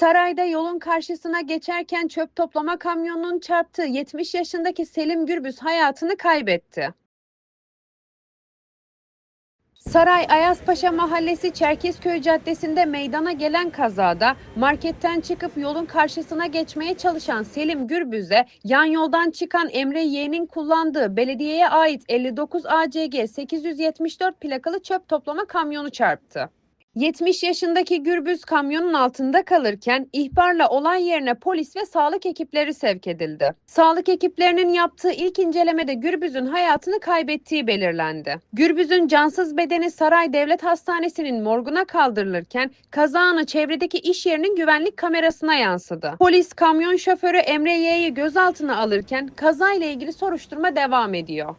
Sarayda yolun karşısına geçerken çöp toplama kamyonunun çarptığı 70 yaşındaki Selim Gürbüz hayatını kaybetti. Saray Ayazpaşa Mahallesi Çerkezköy Caddesi'nde meydana gelen kazada marketten çıkıp yolun karşısına geçmeye çalışan Selim Gürbüz'e yan yoldan çıkan Emre Yeğen'in kullandığı belediyeye ait 59 ACG 874 plakalı çöp toplama kamyonu çarptı. 70 yaşındaki Gürbüz kamyonun altında kalırken ihbarla olay yerine polis ve sağlık ekipleri sevk edildi. Sağlık ekiplerinin yaptığı ilk incelemede Gürbüz'ün hayatını kaybettiği belirlendi. Gürbüz'ün cansız bedeni Saray Devlet Hastanesi'nin morguna kaldırılırken kaza anı çevredeki iş yerinin güvenlik kamerasına yansıdı. Polis kamyon şoförü Emre Y'yi gözaltına alırken kazayla ilgili soruşturma devam ediyor.